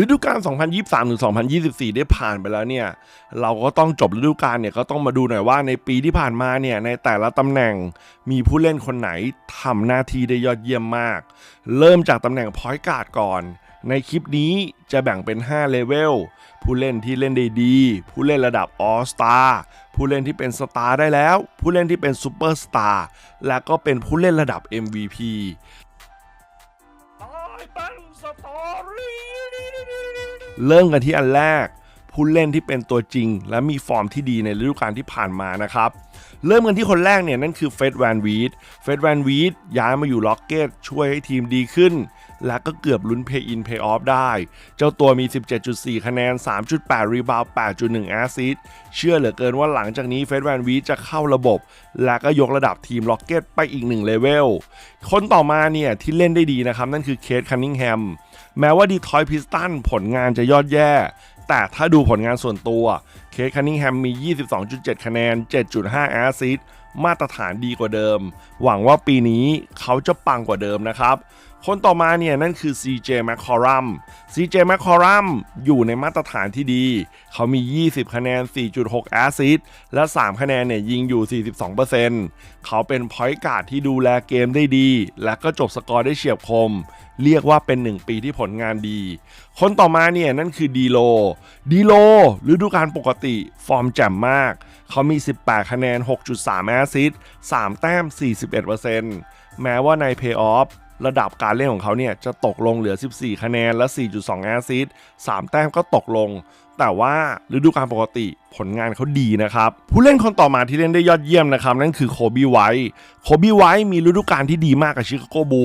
ฤดูกาล 2023 ถึง 2024 ได้ผ่านไปแล้วเนี่ย เราก็ต้องจบฤดูกาลเนี่ยก็ต้องมาดูหน่อยว่าในปีที่ผ่านมาเนี่ยในแต่ละตำแหน่งมีผู้เล่นคนไหนทำหน้าที่ได้ยอดเยี่ยมมาก เริ่มจากตำแหน่งพอยการ์ดก่อน ในคลิปนี้จะแบ่งเป็น 5 เลเวล ผู้เล่นที่เล่นได้ดี ผู้เล่นระดับออสตาผู้เล่นที่เป็นสตาร์ได้แล้ว ผู้เล่นที่เป็นซูเปอร์สตาร์และก็เป็นผู้เล่นระดับ MVP เริ่มกันที่อันแรก ผู้เล่นที่เป็นตัวจริง และมีฟอร์มที่ดีในฤดูกาลที่ผ่านมานะครับ เริ่มกันที่คนแรกเนี่ยนั่นคือเฟดแวนวีดเฟดแวนวีดย้ายมาอยู่ล็อกเก็ตช่วยให้ทีมดีขึ้น และก็เกือบลุ้นเพย์อินเพย์ออฟได้ เจ้าตัวมี 17.4 คะแนน 3.8 รีบาว 8.1 แอสซิสเชื่อเหลือเกินว่าหลังจากนี้เฟดแวนวีดจะเข้าระบบ และก็ยกระดับทีมล็อกเก็ตไปอีกหนึ่งเลเวลคนต่อมาเนี่ยที่เล่นได้ดีนะครับนั่นคือเคทคันนิงแฮม แม้ว่าดีทอยพิสตันผลงานจะยอดแย่ แต่ถ้าดูผลงานส่วนตัว เคทคันนิงแฮมมี 22.7 คะแนน 7.5 แอสซิสมาตรฐานดีกว่าเดิม หวังว่าปีนี้เขาจะปังกว่าเดิมนะครับ คนต่อมาเนี่ยนั่นคือ CJ McCollum CJ McCollum อยู่ในมาตรฐานที่ดี เขามี 20 คะแนน 4.6 แอสซิสและ 3 คะแนนเนี่ยยิงอยู่ 42%เขาเป็นพอยต์การ์ดที่ดูแลเกมได้ดี และก็จบสกอร์ได้เฉียบคม เรียกว่าเป็น 1 ปีที่ผลงานดี คนต่อมาเนี่ยนั่นคือดีโลดีโลฤดูกาลปกติฟอร์มแจ่มมาก เขามี 18 คะแนน 6.3 แอสซิส3แต้ม 41%แม้ว่าในเพย์ออฟ ระดับการเล่นของเขาเนี่ยจะตกลงเหลือ 14 คะแนนและ 4.2 แอสซิส3แต้มก็ตกลง แต่ว่าฤดูกาลปกติผลงานเขาดีนะครับ ผู้เล่นคนต่อมาที่เล่นได้ยอดเยี่ยมนะครับ นั่นคือโคบีไวท์โคบีไวท์มีฤดูกาลที่ดีมากกับชิคาโกบู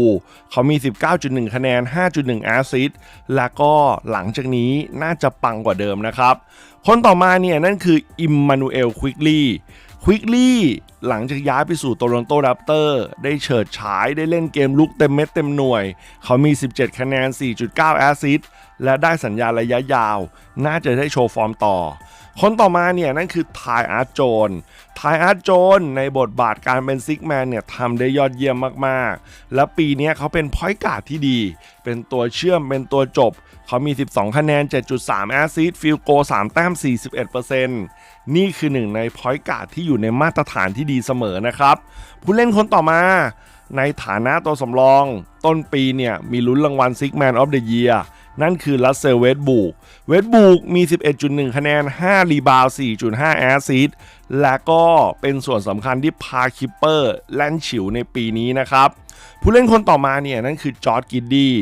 เขามี 19.1 คะแนน 5.1 แอสซิสและก็หลังจากนี้น่าจะปังกว่าเดิมนะครับ คนต่อมาเนี่ยนั่นคืออิมมานูเอลควิกลี่ ควิกลี่หลังจากย้ายไปสู่โตลอนโตแรปเตอร์ได้เฉิดฉายได้เล่นเกมลุกเต็มเม็ดเต็มหน่วย เขามี 17 คะแนน 4.9 แอสซิสและได้สัญญาระยะยาว น่าจะได้โชว์ฟอร์มต่อ คนต่อมาเนี่ย นั่นคือทายอาร์ตโจนทายอาร์ตโจนในบทบาทการเป็นซิกแมนเนี่ยทำได้ยอดเยี่ยมมากๆ และปีนี้เขาเป็นพอยต์การ์ดที่ดี เป็นตัวเชื่อมเป็นตัวจบ เขามี 12 คะแนน 7.3 แอสซิสฟิลโก 3 แต้ม 41% นี่คือหนึ่งในพอยต์การ์ดที่อยู่ในมาตรฐานที่ดีเสมอนะครับ ผู้เล่นคนต่อมา ในฐานะตัวสำรอง ต้นปีเนี่ยมีลุ้นรางวัลซิกแมนออฟเดอะเยียนั่นคือลัสเซลเวสบูก เวสบูกมี 11.1 คะแนน 5 รีบาว 4.5 แอสซิสและก็เป็นส่วนสำคัญที่พาคิปเปอร์แล่นฉิวในปีนี้นะครับ ผู้เล่นคนต่อมาเนี่ยนั่นคือจอร์ดกิดดี้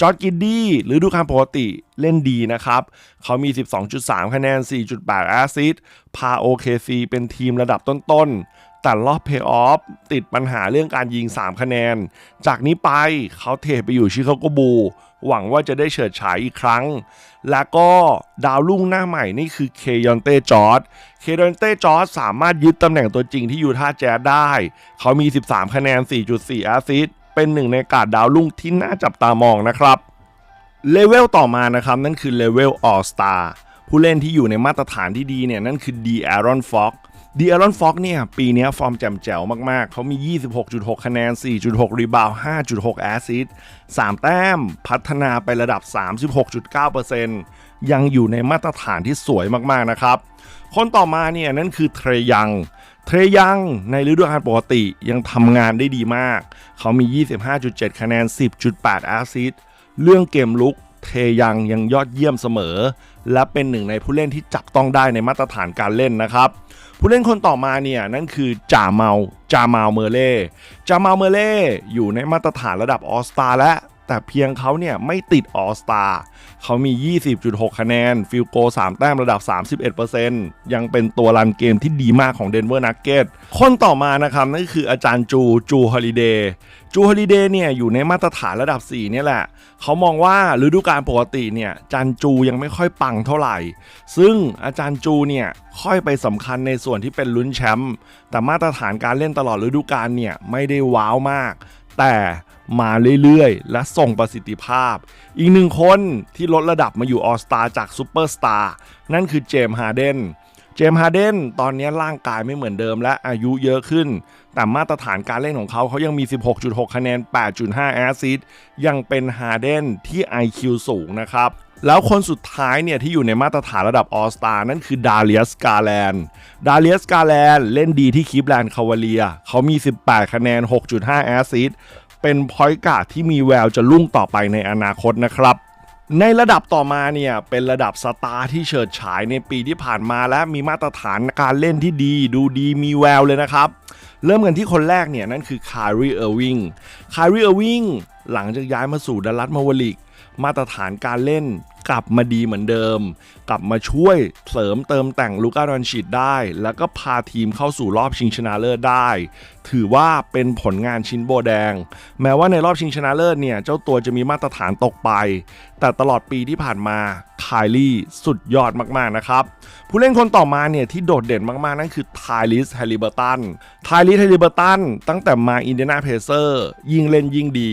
จอร์ดกิดดี้หรือดูการปกติเล่นดีนะครับ เขามี 12.3 คะแนน 4.8แอสซิสพา OKC เป็นทีมระดับต้นๆ แต่รอบเพย์ออฟติดปัญหาเรื่องการยิง 3 คะแนน จากนี้ไปเขาเทไปอยู่ชิคาโกบู หวังว่าจะได้เฉิดฉายอีกครั้ง แล้วก็ดาวรุ่งหน้าใหม่นี่คือเคยอนเต้จอร์ดเคยอนเต้จอร์ดสามารถยึดตำแหน่งตัวจริงที่ยูทาแจ๊ดได้ เขามี 13 คะแนน 4.4 แอสซิสเป็นหนึ่งในกาดดาวรุ่งที่น่าจับตามองนะครับเลเวลต่อมานะครับ นั่นคือเลเวลออสตาผู้เล่นที่อยู่ในมาตรฐานที่ดีเนี่ย นั่นคือดีแอรอนฟ็อก ดีแอรอนฟ็อกเนี่ย ปีนี้ฟอร์มแจ่มแจ๋วมาก ๆ เขามี 26.6 คะแนน 4.6 รีบาว 5.6 แอสซิส3แต้ม พัฒนาไประดับ 36.9%ยังอยู่ในมาตรฐานที่สวยมาก ๆ นะครับ คนต่อมาเนี่ย นั่นคือเทรยัง เทรยังในฤดูกาลปกติยังทำงานได้ดีมาก เขามี 25.7 คะแนน 10.8 แอสซิสเรื่องเกมลุก เทยังยังยอดเยี่ยมเสมอ และเป็นหนึ่งในผู้เล่นที่จับต้องได้ในมาตรฐานการเล่นนะครับ ผู้เล่นคนต่อมาเนี่ยนั่นคือจ่าเมาจาเมาเมเล่จาเมาเมเล่อยู่ในมาตรฐานระดับออสตาและ แต่เพียงเขาเนี่ยไม่ติดออสตาเขามี 20.6 คะแนน ฟิลโก 3 แต้มระดับ 31%ยังเป็นตัวรันเกมที่ดีมากของเดนเวอร์นักเก็ตคนต่อมานะครับ นั่นคืออาจารย์จู จูฮอลิเดย์จูฮอลิเดย์เนี่ยอยู่ในมาตรฐานระดับ 4 เนี่ยแหละ เขามองว่าฤดูกาลปกติเนี่ยจันจูยังไม่ค่อยปังเท่าไหร่ ซึ่งอาจารย์จูเนี่ยค่อยไปสำคัญในส่วนที่เป็นลุ้นแชมป์แต่มาตรฐานการเล่นตลอดฤดูกาลเนี่ยไม่ได้ว้าวมาก แต่มาเรื่อยๆ และส่งประสิทธิภาพ อีกหนึ่งคนที่ลดระดับมาอยู่ออสตาจากซูเปอร์สตาร์นั่นคือเจมส์ฮาร์เดน เจมส์ฮาร์เดนตอนนี้ร่างกายไม่เหมือนเดิมและอายุเยอะขึ้น แต่มาตรฐานการเล่นของเขาเขายังมี 16.6 คะแนน 8.5 แอสซิสยังเป็นฮาร์เดนที่ IQ สูงนะครับแล้วคนสุดท้ายเนี่ยที่อยู่ในมาตรฐานระดับออสตานั่นคือดาเลียสกาแลนดาเลียสกาแลนเล่นดีที่คีฟแลนด์คาวาเลีย เขามี 18 คะแนน 6.5 แอสซิสเป็นพอยต์การ์ดที่มีแววจะรุ่งต่อไปในอนาคตนะครับ ในระดับต่อมาเนี่ยเป็นระดับสตาร์ที่เฉิดฉายในปีที่ผ่านมาและมีมาตรฐานการเล่นที่ดี ดูดีมีแววเลยนะครับ เริ่มกันที่คนแรกเนี่ยนั่นคือคารีเออร์วิงคารีเออร์วิงหลังจากย้ายมาสู่ดัลลัสมาวลิก มาตรฐานการเล่นกลับมาดีเหมือนเดิม กลับมาช่วยเสริมเติมแต่งลูก้าดอนชิดได้ แล้วก็พาทีมเข้าสู่รอบชิงชนะเลิศได้ ถือว่าเป็นผลงานชิ้นโบแดง แม้ว่าในรอบชิงชนะเลิศเนี่ย เจ้าตัวจะมีมาตรฐานตกไป แต่ตลอดปีที่ผ่านมาคายลี่สุดยอดมาก ๆ นะครับ ผู้เล่นคนต่อมาเนี่ย ที่โดดเด่นมาก ๆ นั่นคือไทลิสแฮริเบอร์ตันไทลิสแฮริเบอร์ตันตั้งแต่มาอินเดียนาเพเซอร์ยิ่งเล่นยิ่งดี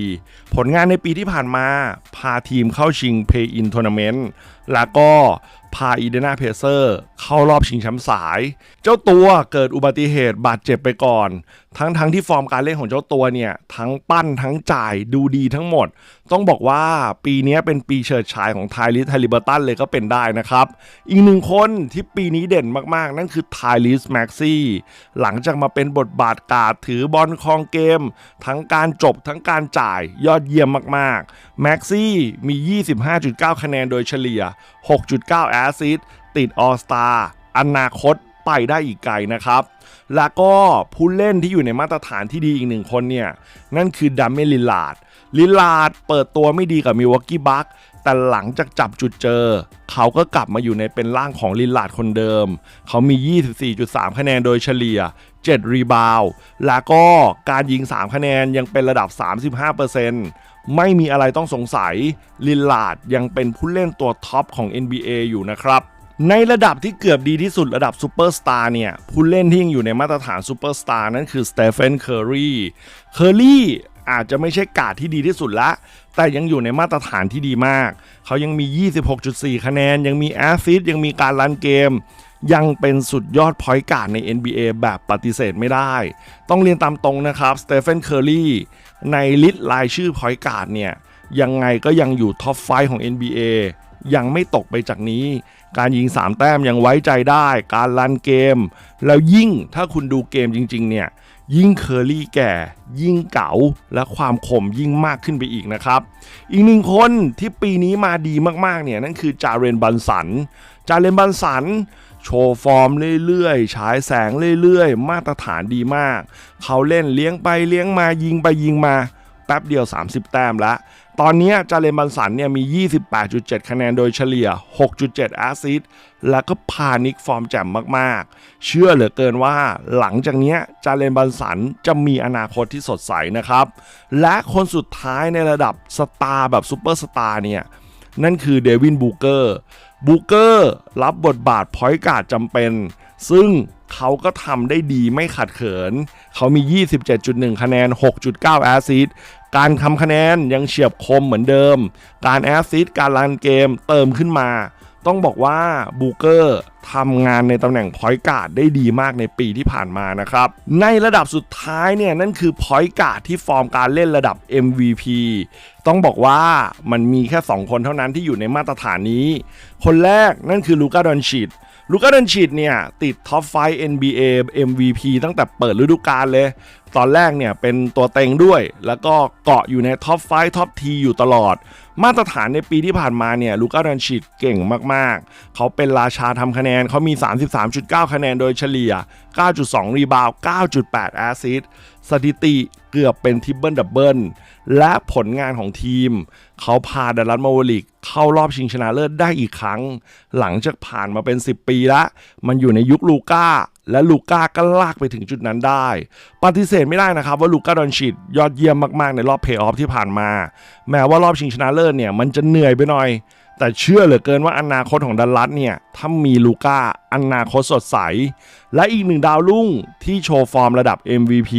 ผลงานในปีที่ผ่านมา พาทีมเข้าชิงเพย์อินทัวร์นาเมมนต์แล้วก็พาอีเดนาเพเซอร์เข้ารอบชิงแชมป์สาย เจ้าตัวเกิดอุบัติเหตุบาดเจ็บไปก่อน ทั้งทั้งที่ฟอร์มการเล่นของเจ้าตัวเนี่ย ทั้งปั้นทั้งจ่ายดูดีทั้งหมด ต้องบอกว่าปีนี้เป็นปีเฉิดฉายของไทลิสไทลิเบอร์ตันเลยก็เป็นได้นะครับ อีกหนึ่งคนที่ปีนี้เด่นมากๆ นั่นคือไทลิสแม็กซี่หลังจากมาเป็นบทบาทกาดถือบอลคองเกม ทั้งการจบทั้งการจ่ายยอดเยี่ยมมากๆแม็กซี่มี 25.9 คะแนนโดยเฉลี่ย 6.9แอซิสติดออสตาอนาคตไปได้อีกไกลนะครับ แล้วก็ผู้เล่นที่อยู่ในมาตรฐานที่ดีอีกหนึ่งคนเนี่ย นั่นคือดัมเมลิลาดลิลาดเปิดตัวไม่ดีกับมิวอกกี้บัค แต่หลังจากจับจุดเจอ เขาก็กลับมาอยู่ในเป็นร่างของลิลลาดคนเดิม เขามี 24.3 คะแนนโดยเฉลี่ย 7 รีบาวแล้วก็การยิง 3 คะแนนยังเป็นระดับ 35%ไม่มีอะไรต้องสงสัย ลิลลาดยังเป็นผู้เล่นตัวท็อปของ NBA อยู่นะครับในระดับที่เกือบดีที่สุดระดับซูเปอร์สตาร์เนี่ย ผู้เล่นที่ยังอยู่ในมาตรฐานซูเปอร์สตาร์นั่นคือสเตเฟนเคอร์รีเคอร์รีอาจจะไม่ใช่การ์ดที่ดีที่สุดละ แต่ยังอยู่ในมาตรฐานที่ดีมาก เขายังมี 26.4 คะแนน ยังมีแอสซิสยังมีการรันเกม ยังเป็นสุดยอดพอยต์การ์ดใน NBA แบบปฏิเสธไม่ได้ ต้องเรียนตามตรงนะครับสเตเฟนเคอร์รีในลิสต์รายชื่อพอยต์การ์ดเนี่ยยังไงก็ยังอยู่ท็อปไฟของ NBA ยังไม่ตกไปจากนี้ การยิง 3 แต้มยังไว้ใจได้ การรันเกม แล้วยิ่งถ้าคุณดูเกมจริง ๆ เนี่ย ยิ่งเคอรี่แก่ ยิ่งเก๋าและความคมยิ่งมากขึ้นไปอีกนะครับ อีกหนึ่งคนที่ปีนี้มาดีมากๆ เนี่ยนั่นคือจาเรนบันสัน จาเรนบันสันโชว์ฟอร์มเรื่อยๆ ฉายแสงเรื่อยๆ มาตรฐานดีมาก เขาเล่นเลี้ยงไปเลี้ยงมายิงไปยิงมา แป๊บเดียว 30 แต้มแล้วตอนนี้จาเลนบันสันเนี่ยมี 28.7 คะแนนโดยเฉลี่ย 6.7 แอสซิสต์แล้วก็พานิกฟอร์มแจ่มมากๆ เชื่อเหลือเกินว่าหลังจากนี้จาเลนบันสันจะมีอนาคตที่สดใสนะครับ และคนสุดท้ายในระดับสตาร์แบบซูเปอร์สตาร์เนี่ย นั่นคือเดวินบูเกอร์บูเกอร์รับบทบาทพอยต์การ์ดจำเป็น ซึ่งเขาก็ทำได้ดีไม่ขัดเขิน เขามี 27.1 คะแนน 6.9 แอซิส การทำคะแนนยังเฉียบคมเหมือนเดิม การแอสซิสการรันเกมเติมขึ้นมา ต้องบอกว่าบูเกอร์ทำงานในตำแหน่งพอยต์การ์ดได้ดีมากในปีที่ผ่านมานะครับ ในระดับสุดท้ายเนี่ย นั่นคือพอยต์การ์ดที่ฟอร์มการเล่นระดับ MVP ต้องบอกว่ามันมีแค่ 2 คนเท่านั้นที่อยู่ในมาตรฐานนี้ คนแรกนั่นคือลูกาดอนชิด ลูกาดอนชิดเนี่ย ติดท็อปไฟ NBA MVP ตั้งแต่เปิดฤดูกาลเลย ตอนแรกเนี่ยเป็นตัวเต็งด้วย แล้วก็เกาะอยู่ในท็อปไฟท็อปทีอยู่ตลอด มาตรฐานในปีที่ผ่านมาเนี่ยลูกาดอนชิดเก่งมากๆ เขาเป็นราชาทำคะแนนเขามี 33.9 คะแนนโดยเฉลี่ย 9.2 รีบาวด์9.8 แอสซิส สถิติเกือบเป็นทิปเบิลดับเบิลและผลงานของทีม เขาพาดัลลัสมาวลิกเข้ารอบชิงชนะเลิศได้อีกครั้ง หลังจากผ่านมาเป็น 10 ปีละ มันอยู่ในยุคลูก้า และลูก้าก็ลากไปถึงจุดนั้นได้ ปฏิเสธไม่ได้นะครับว่าลูก้าดอนชิดยอดเยี่ยมมากๆในรอบเพย์ออฟที่ผ่านมา แม้ว่ารอบชิงชนะเลิศเนี่ยมันจะเหนื่อยไปหน่อย แต่เชื่อเหลือเกินว่าอนาคตของดัลลัสเนี่ย ถ้ามีลูก้าอนาคตสดใส และอีกหนึ่งดาวรุ่งที่โชว์ฟอร์มระดับ MVP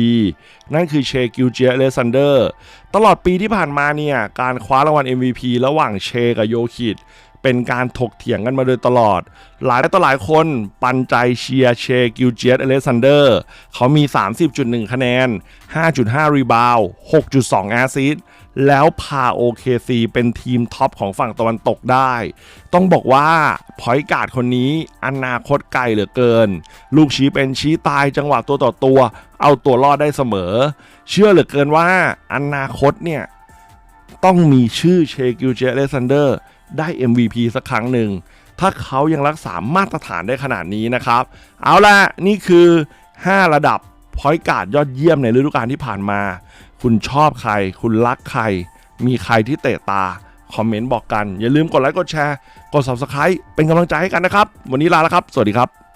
นั่นคือเชกิลเจเลซันเดอร์ ตลอดปีที่ผ่านมาเนี่ย การคว้ารางวัล MVP ระหว่างเชกับโยคิด เป็นการถกเถียงกันมาโดยตลอด หลายต่อหลายคนปันใจเชียร์เชกิลเจตอเลซันเดอร์เขามี 30.1 คะแนน 5.5 รีบาวด์6.2 แอซิสแล้วพา OKC เป็นทีมท็อปของฝั่งตะวันตกได้ ต้องบอกว่าพอยการ์ดคนนี้อนาคตไกลเหลือเกิน ลูกชี้เป็นชี้ตายจังหวะตัวต่อตัว เอาตัวรอดได้เสมอ เชื่อเหลือเกินว่าอนาคตเนี่ย ต้องมีชื่อเชกิลเจเลซันเดอร์ ได้ MVP สักครั้งหนึ่ง ถ้าเขายังรักษามาตรฐานได้ขนาดนี้นะครับ เอาล่ะ นี่คือ 5 ระดับพอยการ์ดยอดเยี่ยมในฤดูกาลที่ผ่านมา คุณชอบใคร คุณรักใคร มีใครที่เตะตา คอมเมนต์บอกกัน อย่าลืมกดไลค์กดแชร์ กด Subscribe เป็นกำลังใจให้กันนะครับ วันนี้ลาแล้วครับ สวัสดีครับ